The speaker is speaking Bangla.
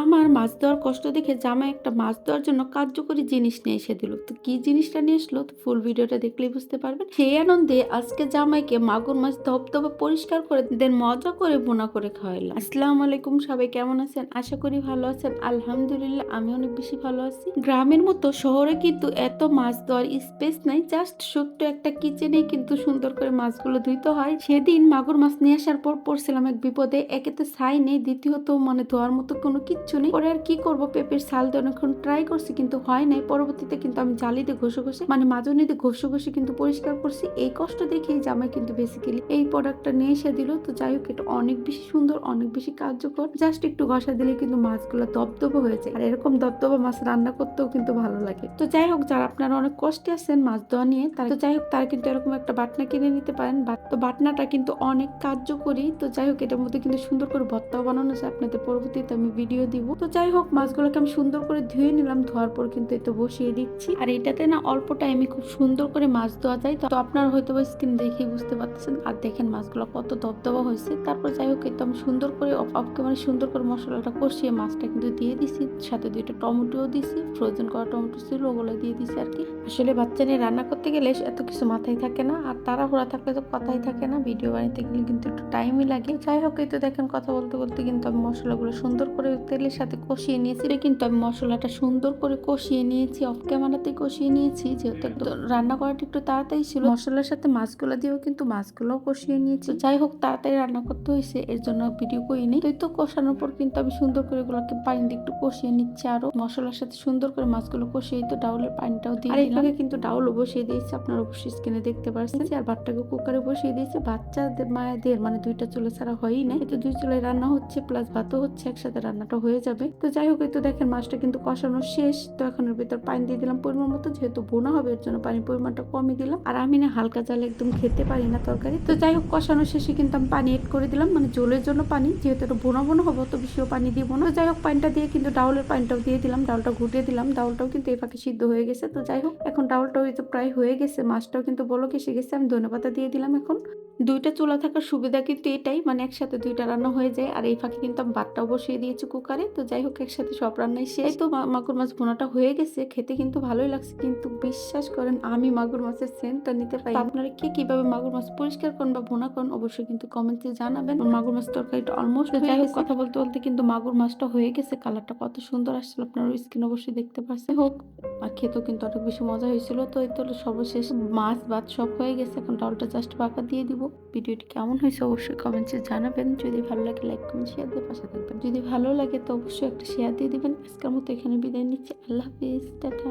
আমার মাছ দেওয়ার কষ্ট দেখে জামাই একটা মাছ দেওয়ার জন্য কার্যকরী জিনিস নিয়ে এসে দিল। তো কি জিনিসটা নিয়ে আসলো? তো ফুল ভিডিওটা দেখলেই বুঝতে পারবেন। সেই আনন্দে আজকে জামাইকে মাগুর মাছ ধপধপে পরিষ্কার করে দেন, মজা করে বোনা করে খাওয়াইলাম। আসসালামু আলাইকুম, সবাই কেমন আছেন? আশা করি ভালো আছেন। আলহামদুলিল্লাহ, আমি অনেক বেশি ভালো আছি। গ্রামের মতো শহরে কিন্তু এত মাছ দেওয়ার স্পেস নাই জাস্ট ছোট্ট একটা কিচেনে কিন্তু সুন্দর করে মাছগুলো ধুইতে হয়। সেদিন মাগুর মাছ নিয়ে আসার পর পড়ছিলাম এক বিপদে। একে তো ছাই নেই, দ্বিতীয়ত মানে ধোয়ার মতো কোনো কিচ্ছু নেই পরে আর কি করব? পেঁপের সাল দিয়ে অনেকক্ষণ ট্রাই করছি, কিন্তু হয় নাই। পরবর্তীতে কিন্তু আমি জালি দিয়ে ঘষে ঘষে মানে মাজনি দিয়ে ঘষে ঘষে কিন্তু পরিষ্কার করছি। এই কষ্ট দেখেই জামাই কিন্তু বেসিক্যালি এই প্রোডাক্টটা নিয়ে এসে দিল। তো যাই হোক, এটা অনেক বেশি সুন্দর, অনেক বেশি কার্যকর। জাস্ট একটু ঘষা দিলে কিন্তু মাছগুলো দপদপে হয়ে যায়। আর এরকম দপদপে মাছ রান্না করতেও কিন্তু ভালো লাগে। তো যাই হোক, যারা আপনারা অনেক কষ্টে আছেন মাছ দেওয়া নিয়ে, তারা তো যাই হোক, তারা কিন্তু এরকম একটা বাটনা কিনে নিতে পারেন। তো বাটনাটা কিন্তু অনেক কার্যকরী। তো যাই হোক, এটার মধ্যে কিন্তু সুন্দর করে ভর্তাও বানানো যায় আপনাদের পরবর্তীতে। আমি ভিডিও দিব। তো যাই হোক, মাছগুলোকে আমি সুন্দর করে ধুয়ে নিলাম, ধোয়ার পর কিন্তু এতে বসিয়ে দিচ্ছি। আর এটাতে না অল্প টাইমে খুব সুন্দর করে মাছ ধোয়া যায়। তো আপনারা হয়তো বা স্কিন দেখেই বুঝতে পারতেছেন। আর দেখেন মাছগুলো কত দবদবা হয়েছে। তারপর যাই হোক একদম সুন্দর করে অফ ক্যামেরা সুন্দর করে মশলাটা কষিয়ে মাছটা কিন্তু দিয়ে দিছি। সাথে দুইটা টমেটোও দিছি। ফ্রোজেন করা টমেটো ছিল, ওগুলো দিয়ে দিছি আর কি। আসলে বাচ্চা নিয়ে রান্না করতে গেলে এত কিছু মাথায় থাকে না। আর তারা তাড়াহুড়া থাকলে তো কথাই থাকে না। ভিডিও বানাতে গেলে কিন্তু একটু টাইমই লাগে। যাই হোক, এই তো দেখেন কথা বলতে বলতে কিন্তু আমি মশলাগুলো সুন্দর করে তেলের সাথে কষিয়ে নিয়েছি। এটা কিন্তু আমি মশলাটা সুন্দর করে কষিয়ে নিয়েছি অফ ক্যামেরাতে কষিয়ে নিয়েছি যেহেতু একটু রান্না করাটা একটু তাড়াতাড়ি ছিল। মশলার সাথে মাছগুলো দিয়েও কিন্তু মাছগুলোও কষিয়ে নিয়েছি। যাই হোক তাড়াতাড়ি রান্না করতে হয়েছে এর জন্য ভিডিও করিনি। তো এই তো কষানোর পর কিন্তু আমি সুন্দর করে এগুলোকে পানি দিয়ে একটু কষিয়ে নিচ্ছি আরও। মশলার সাথে সুন্দর করে মাছগুলো কষিয়ে তো ডাউলের পানিটাও দিয়ে আর এইভাবে কিন্তু ডাউলও বসিয়ে দিয়েছি আপনারা অবশ্যই স্কিনে দেখতে পাচ্ছেন আর ভাতটাকে কুকারে বসিয়ে দিয়েছি বাচ্চাদের মায়েদের মানে দুইটা চুলে ছাড়া হয়ই না। এতে দুই চুলে রান্না হচ্ছে প্লাস ভাতও হচ্ছে একসাথে রান্নাটা হয়ে যাবে। তো যাই হোক তো দেখেন মাছটা কিন্তু কষানো শেষ। তো এখন এর ভিতর পানি দিয়ে দিলাম পরিমাণ মতো, যেহেতু বোনা হবে, এর জন্য পানির পরিমাণটা কমই দিলাম। আর আমি না হালকা জালে একদম খেতে পারি না তরকারি। তো যাই হোক, কষানো শেষে কিন্তু আমি পানি এড করে দিলাম মানে জলের জন্য পানি। যেহেতু এটা বোনা বোনা হবে তো বেশিও পানি দিব না। যাই হোক, পানিটা দিয়ে কিন্তু ডাউলের পানিটাও দিয়ে দিলাম, ডাউলটা ঘুটিয়ে দিলাম। ডাউলটাও কিন্তু এই ফাঁকে সিদ্ধ হয়ে গেছে। তো যাই হোক, এখন ডাউলটাও তো প্রায় হয়ে গেছে। মাছটাও কিন্তু বলো এসে গেছে, আমি ধনেপাতা দিয়ে দিলাম এখন। দুইটা চুলা থাকার সুবিধা কিন্তু এটাই মানে একসাথে দুইটা রান্না হয়ে যায়। আর এই ফাঁকে কিন্তু আমি ভাতটাও বসিয়ে দিয়েছি কুকারে। তো যাই হোক একসাথে সব রান্নাই শেষ। তো মাগুর মাছ ভুনাটা হয়ে গেছে। খেতে কিন্তু ভালোই লাগছে কিন্তু বিশ্বাস করেন আমি মাগুর মাছের সেন্টটা নিতে পারি আপনারা কে কীভাবে মাগুর মাছ পরিষ্কার করেন বা ভুনা করেন অবশ্যই কিন্তু কমেন্টে জানাবেন। মাগুর মাছ তরকারিটা অলমোস্ট যাই হোক কথা বলতে বলতে কিন্তু মাগুর মাছটা হয়ে গেছে। কালারটা কত সুন্দর আসছিল আপনারা স্কিন অবশ্যই দেখতে পাচ্ছেন হোক আর খেতেও কিন্তু অনেক বেশি মজা হয়েছিল। তো এই তো সর্বশেষ মাছ ভাত সব হয়ে গেছে। এখন ডালটা জাস্ট পাকা দিয়ে দিব। ভিডিওটি কেমন হয়েছে অবশ্যই কমেন্টসে জানাবেন। যদি ভালো লাগে লাইক কমেন্ট শেয়ার দিয়ে পাশে থাকবেন। যদি ভালো লাগে তো অবশ্যই একটা শেয়ার দিয়ে দেবেন। আজকের মতো এখানে বিদায় নিচ্ছি। আল্লাহ হাফিজ। টাটা।